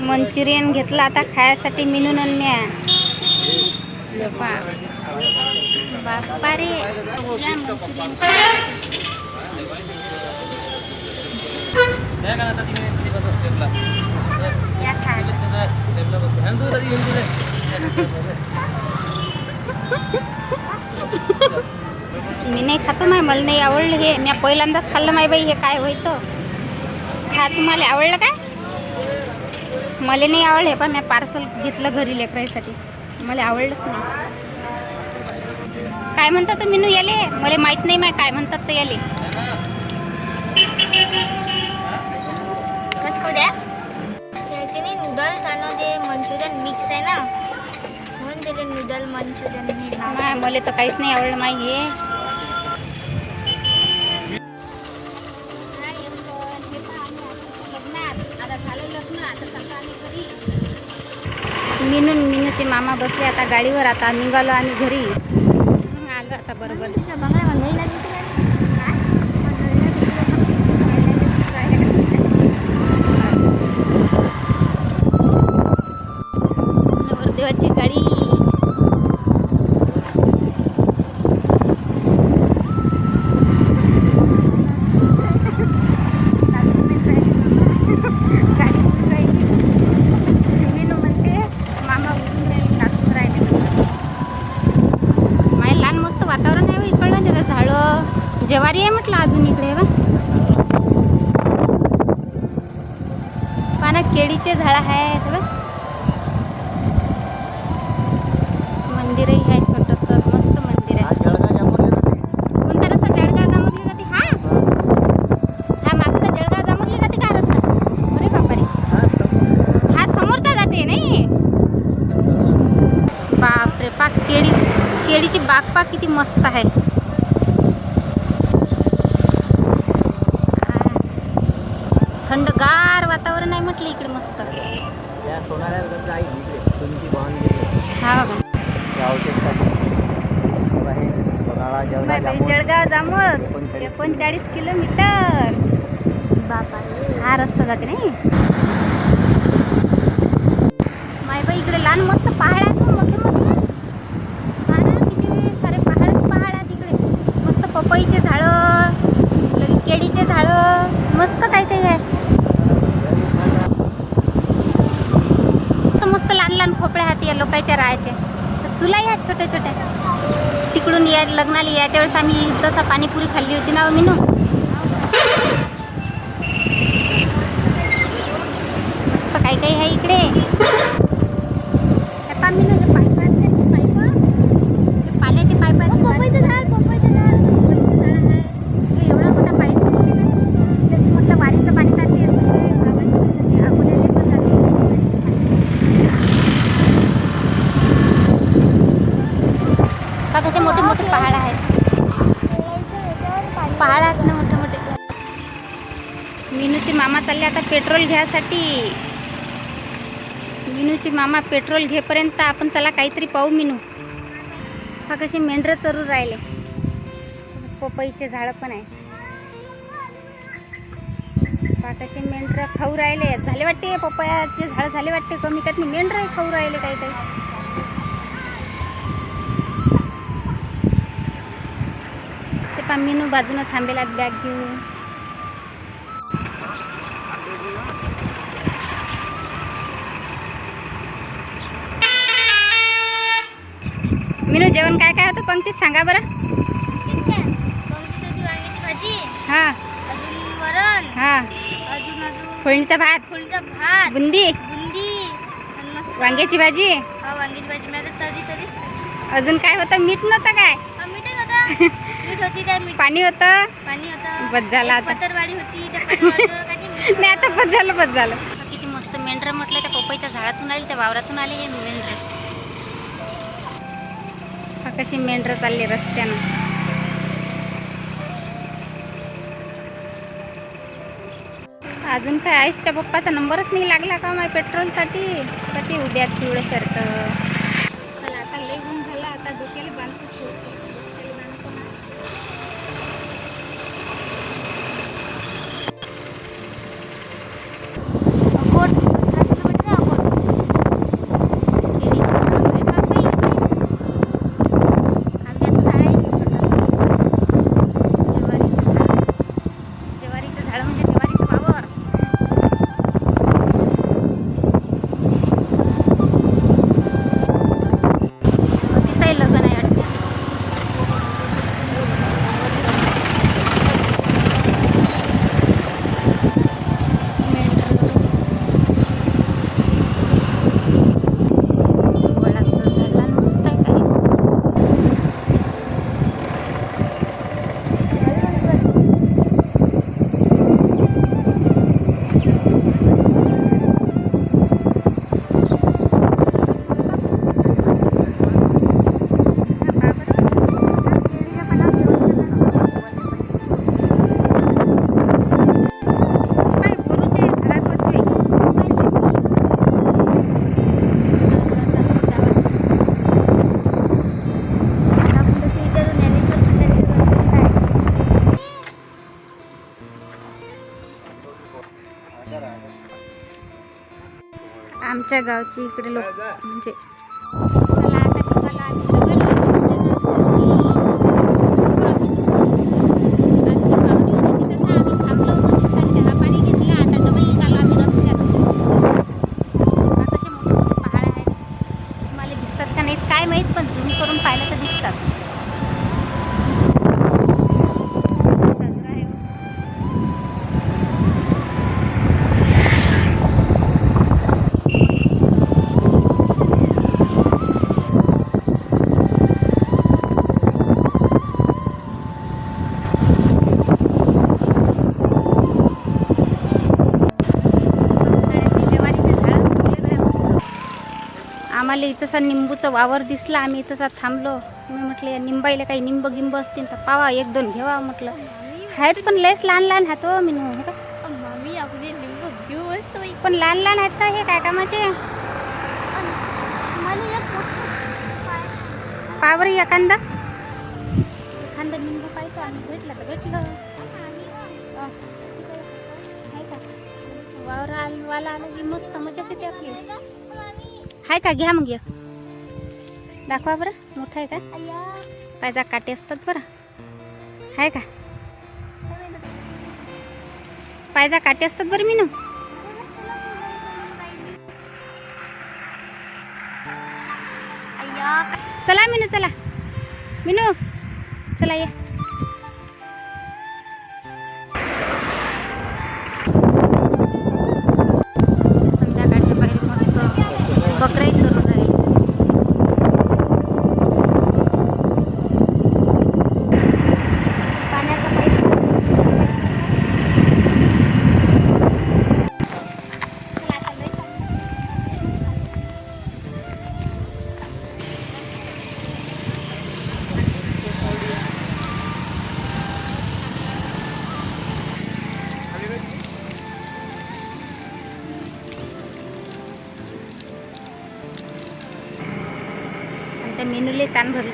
Manchurian घेतलं आता खायसाठी मिनून अन्या बाप्पा रे या मी नाही खातो माय मला नाही आवडलं हे. मी पहिल्यांदाच खाल्लं माय बाई हे काय होईत? खा तुम्हाला आवडलं काय? मला नाही आवडलं पण मी पार्सल घेतलं घरी लेकराईसाठी. मला आवडलंच नाही. काय म्हणतात तर मिनू याले? मला माहीत नाही माय काय म्हणतात तर याले. कसं करू द्या? की नाही नूडल्स आणि ते मंचुरियन मिक्स आहे ना. म्हणून त्याचे नूडल मंचुरियन मी मला तर काहीच नाही आवडलं माय हे मामा बसले आता गाडीवर आता निघालो आम्ही घरी. आलो आता बरोबर. ज्वारी आहे म्हटलं अजून इकडे बा पाना केळीचे झाड आहेत बा मंदिरही आहे छोटस मस्त मंदिर आहे. कोणता रस्ता? जळगाव जामोदली जाते हा. हा. मागचा जळगाव जामोदली जाते का रस्ता? अरे बापा रे हा समोरचा जाते नाही? बापरे पाक केळी केळीची बाग पाक किती मस्त आहे. थंडगार वातावरण आहे म्हटलं इकडे मस्त. हा बघा. जळगाव जामोद. एकोणचाळीस किलोमीटर. बापा हा रस्ता जाते नाही. माय बाई इकडे लहान मस्त पहाड आहेत मोठे मोठे हा ना किती सारे पहाडच पहाड आहेत इकडे मस्त पपईचे झाडं लगे केळीचे झाडं मस्त काय काय आहे मस्त मस्त लहान लहान खोपळे या लोकांच्या राहायचे. तर चुलाही आहेत छोट्या छोट्या. तिकडून या लग्नाला याच्या वेळेस आम्ही तसा पाणीपुरी खाल्ली होती ना मीनू? मस्त काही काही आहे इकडे हे पहा मीनू हे पाईप आहेत ना, हे पाईप हे पाण्याचे पाईप आहेत हे पपईचं झाड पपईचं झाड पपईचं झाड आहे. हे एवढा मोठा पाईप दिसते ना त्यात म्हटलं वारीचं पाणी जाते गावात जाते, अकोल्याला पण जाते बघा कसे मोठे मोठे पहाड आहेत पहाड आहेत ना मोठे मोठे मीनूचे मामा चालले आता पेट्रोल घ्यायसाठी मिनूची मामा पेट्रोल घेपर्यंत आपण चला काहीतरी पाहू मिनू. हा कसे मेंढरं चरू राहिले. पपईचे झाडं पण आहे पहा कसे मेंढरं खाऊ राहिले. झाले वाटते पपयाचे झाडं झाले वाटते कमी त्यातनी मेंढरं खाऊ राहिले काही काही ते पहा मिनू बाजूनं थांबेलात बॅग घेऊन. मीनू जेवण काय काय होतं? पंक्तीत सांगा बरं. हां. अजून वरण हां. अजून अजून फोडणीचा भात. फुलचा भात बुंदी. बुंदी वांग्याची भाजी. हा वांग्याची भाजी तरी अजून काय होतं? मीठ नव्हतं काय? हा, मीठ मीठ होती मीठ. पाणी होतं? पाणी होतं. बस झालं आता. पतरवाडी होती. नाही आता बस झालं बस झालं. किती मस्त मेंढर म्हटलं त्या पपईच्या झाडातून आले त्या वावरातून आले हे मेंढर. कशी मेंढर चालली रस्त्यानं. अजून काय आयुषच्या पप्पाचा नंबरच नाही लागला का माझ्या पेट्रोलसाठी? का ती उद्या पिवळं शर्ट? आमच्या गावची इकडे लोक म्हणजे आम्हाला इथंसा निंबूचं वावर दिसला आम्ही इथंसा थांबलो. मी म्हटलं या निंबाईला काही निंब गिंब असतील तर पावा एक दोन घेवा म्हटलं. आहेत पण लयच लहान लहान आहेत हो बघ. मम्मी आपली घेऊ असतो पण लहान लहान आहेत का हे काय कामाचे? पावर एखादा? एखादा निंबू पाहिजे आम्ही भेटलं तर भेटलं. वावर आल- वाला आलं की मस्त मजा येते आपली. आहे का? घ्या मग एक. दाखवा बरं मोठं आहे का? पाहिजा काटे असतात बरं. आहे का? पायजा काटे असतात बरं मीनू. चला मीनू चला. मीनू चला ये.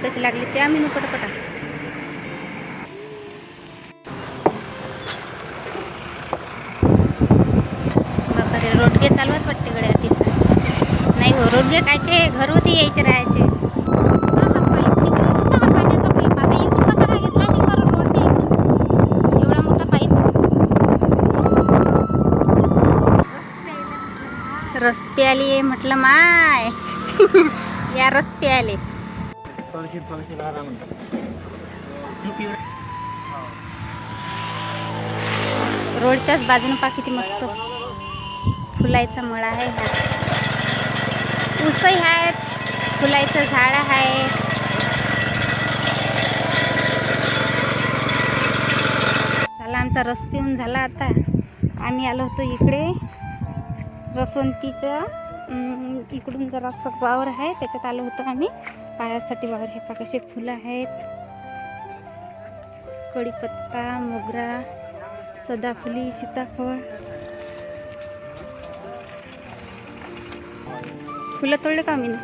भाजी कशी लागली त्या मेनू पटपटा. बापरे रोडगे चालवत वाटते गड्या तीस नाही हो रोडगे कायचे घरवरती यायचे राहायचे. हा, हा, इकडून एवढा मोठा पाईप रस प्याली म्हटलं माय. या रस प्याले रोडच्याच बाजूने पा किती मस्त फुलायचा मळा आहे हा. उसही आहेत फुलायचं झाड आहे. झाला आमचा रस पिऊन झाला आता. आम्ही आलो होतो इकडे. रसवंतीच्या इकडून जरा वावर आहे त्याच्यात आलो होतो आम्ही. पायासाठी वावर हे पा कसे फुलं आहेत. कढीपत्ता मोगरा सदाफुली सीताफळ. फुलं तोडले का मी ना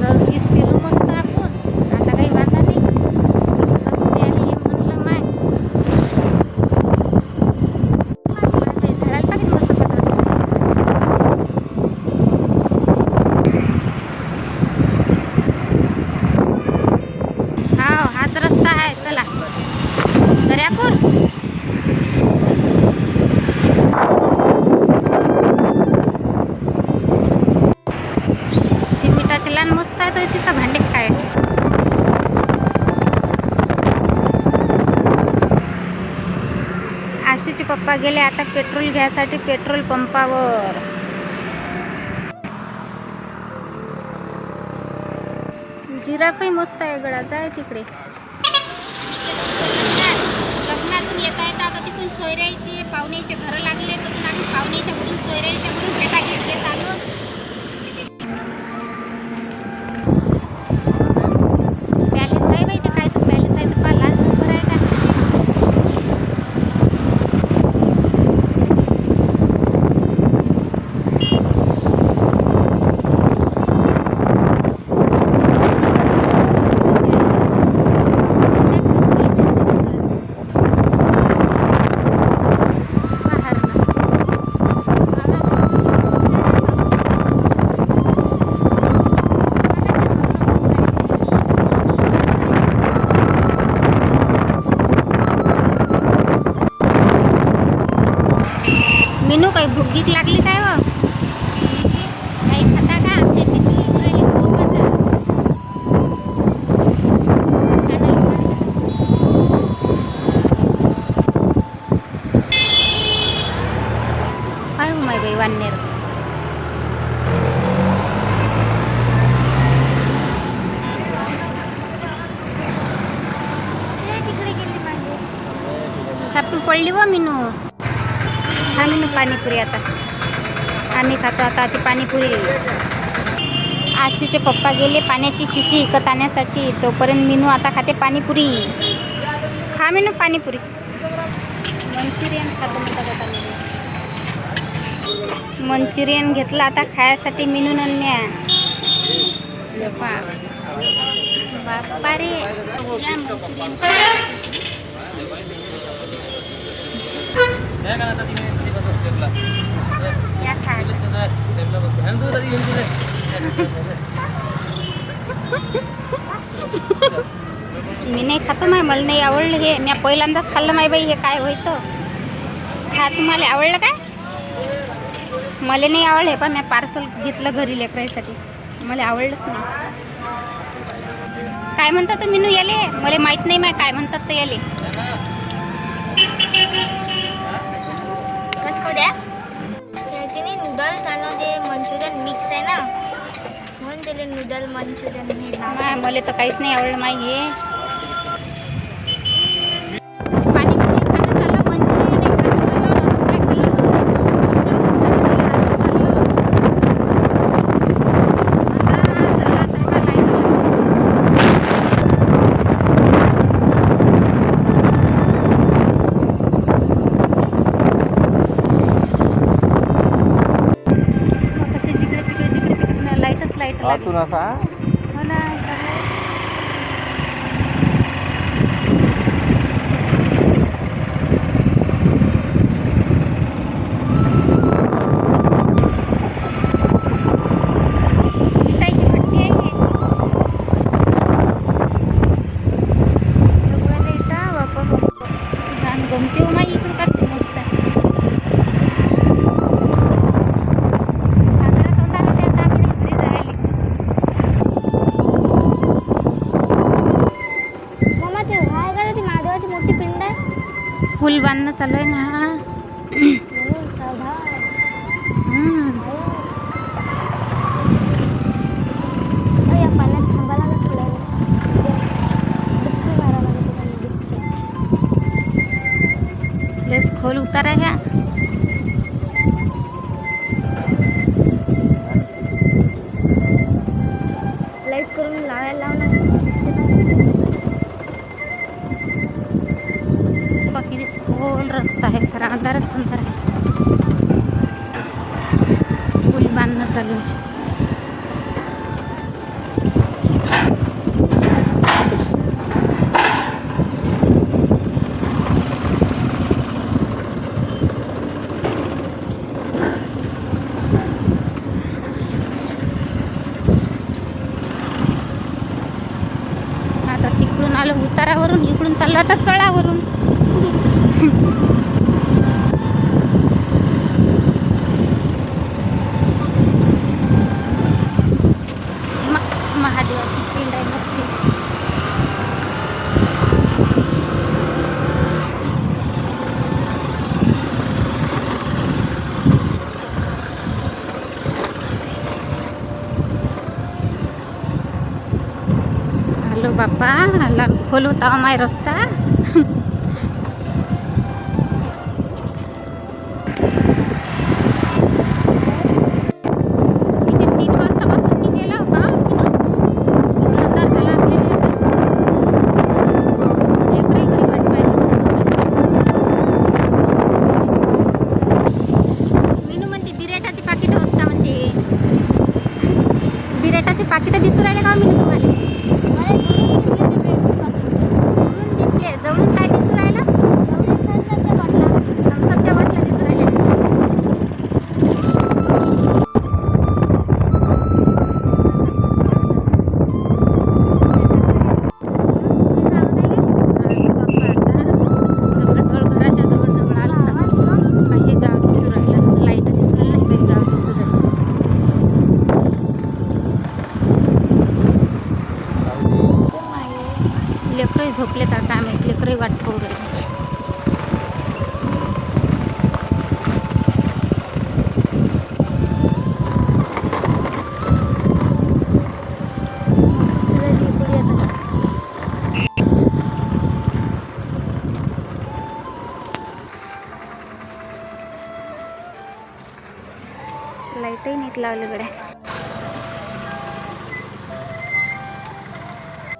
रस गीस पिलो मस्त आपण आता काही वाटा नाही रस प्यायला ये म्हणलं माय आता हे झाडाला पाहिजे मस्त पत्र हा हाच रस्ता आहे चला. दर्यापूर शिमिटाचे लहान मस्त आहे तर तिचा भांडे काय आशीचे पप्पा गेले आता पेट्रोल घ्यायसाठी पेट्रोल पंपावर. जिराफही मस्त आहे गडा जाय तिकडे लग्नातून येता येता आता तिथून सोयऱ्याची घरं लागले तर आम्ही पाहुण्याच्या घरून सोयऱ्याच्या घरून फेटा घेत घेत आलो पॅलेस आहे बाई ते काय तर पॅलेस आहे तर पा लाल सुपर आहे का काही भूक लागली काय व काही खाता का आमच्या हो, हो पडली व मिनू. आम्ही मिनू पाणीपुरी आता. आम्ही खातो आता ती पाणीपुरी. आशीचे पप्पा गेले पाण्याची शिशी इकत आणण्यासाठी. तोपर्यंत मिनू आता खाते पाणीपुरी. खा मिनू पाणीपुरी. मंचुरियन खातो म्हणतात मंचुरियन घेतलं आता खायसाठी मिनू नन्या. बापा रे या मंचुरियन मी नाही खातो माय मला नाही आवडलं हे. मी पहिल्यांदाच खाल्लं माय बाई हे काय होईत? खा तुम्हाला आवडलं काय? मला नाही आवडलं हे पण मी पार्सल घेतलं घरी लेकरायसाठी मला आवडलंच नाही. काय म्हणतात मिनू याले? मला माहीत नाही माय काय म्हणतात तर याले? कसं द्या की नाही नूडल्स आणि ते मंचुरियन मिक्स आहे ना. म्हणून त्याला नूडल मंचुरियन मी मला तर काहीच नाही आवडलं माय लाइट लागली आतून असा हो ना विटायची भट्टी आहे हे. भगवान इटा बापा बापा. गाणं गमते हो माई इकडं काढते मस्त साजरा संदार होते आता आपल्या घरी जायला मम्मा ते हाय का ती महादेवाची मोठी पिंड आहे फुल बांधणं चालू आहे ना म्हणून सावधान हम्म. अरे या पाण्यात थांबा लागत थोड्या वेळ. डुबकी मारा लागत चालू आहे ना. खोल उतारा आहे अंधारच अंधार आहे. पूल बांधणं चालू आहे. आता तिकडून उतारावरून इकडून चाललो आता चढावरून म- महादेवाची पिंड आहे मोठी हॅलो बाप्पा ला खोल होता माय रस्ता इथे तीन वाजतापासून निघाला होता किती अंधार झाला आपल्याला आता म्हणते बिरेटाचे पाकिट होत म्हणते बिरेटाचे पाकिट दिसू राहिले का हो तुम्हाला? मला दुरून दिसले ते bread चे packet. दुरून दिसले जवळून काय सगळे झोपले तर काय माहिती लेकरही वाट पाहू राहिले. लाईटही नाहीत लावलं